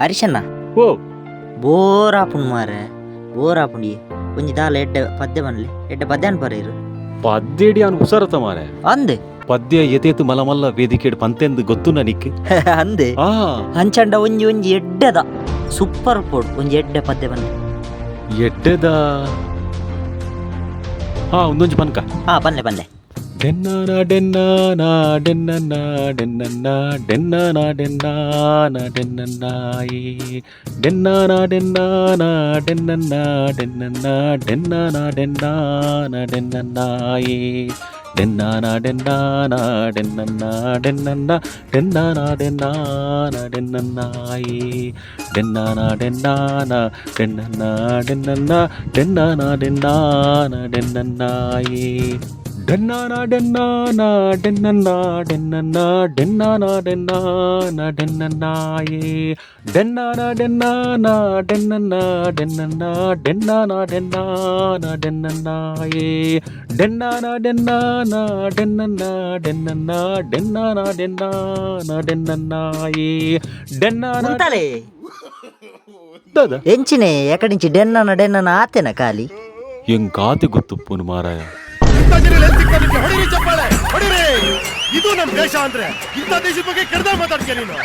ಹರಿಶಣ್ಣ ಓ. Bore ಆಪುಂಡು ಮಾರೆ bore ಆಪುಂಡಿ ಒಂಜಿ ದಾಲ ಎಡ್ಡೆ ಪದ್ಯ ಬನ್ಲಿ. ಎಡ್ಡೆ ಪದ್ಯ ಅನ್ಪರೇರು ಪದ್ಯಡಿ ಅವನು ಹುಷಾರತ ಮಾರೆ ಅಂದೆ. ಪದ್ಯ ಎತೇತು ಮಲಮಲ್ಲ ವೇದಿಕೆಡ್ ಪಂತೆಂದು ಗೊತ್ತು ನನಕ್ಕೆ ಅಂದೆ. ಆ. ಅಂಚಂಡ ಒಂಜಿ ಒಂಜಿ ಎಡ್ಡೆದ. ಸೂಪರ್ ಪೋಡ್ ಒಂಜಿ ಎಡ್ಡೆ ಪದ್ಯ ಬನ್ನಿ. ಎಡ್ಡೆದ. ಹಾ ಒಂದೊಂಜಿ ಪನ್ಕ. ಹಾ ಬನ್ಲೆ ಬನ್ಲೆ டென்னானா டென்னானா டென்னண்ணா டென்னண்ணா டென்னானா டென்னானா டென்னண்ணாயே டென்னானா டென்னானா டென்னண்ணா டென்னண்ணா டென்னானா டென்னானா டென்னண்ணாயே டென்னானா டென்னானா டென்னண்ணா டென்னண்ணா டென்னானா டென்னானா டென்னண்ணாயே டென்னானா டென்னானா டென்னண்ணா டென்னண்ணா டென்னானா டென்னானா டென்னண்ணாயே డన్నానా డన్నానా డెన్నన్నా డెన్నన్నా డెన్నానా డెన్నానా డెన్నన్నాయే. డెన్నానా డెన్నానా డెన్నన్నా డెన్నన్నా డెన్నానా డెన్నానా డెన్నన్నాయే. డెన్నానా డెన్నానా డెన్నన్నా డెన్నన్నా డెన్నానా డెన్నానా డెన్నన్నాయే. డెన్నానా ఎంచినే ఎక్కడి నుంచి డెన్నానా డెన్నానా ఆతెన కాలి? ఎంకాతి గుర్తుప్పును మారాయా? ಮಾರಾಯ ಇಂಥಗಿರಿ ಸಿಕ್ಕದಕ್ಕೆ ಹೊಡಿರಿ ಚಪ್ಪಾಳೆ? ಹೊಡಿರಿ! ಇದು ನಮ್ ದೇಶ ಅಂದ್ರೆ ಇಂಥ ದೇಶದ ಬಗ್ಗೆ ಕೆಡ್ದ ಮಾತಾಡ್ತೀಯ ನೀನು?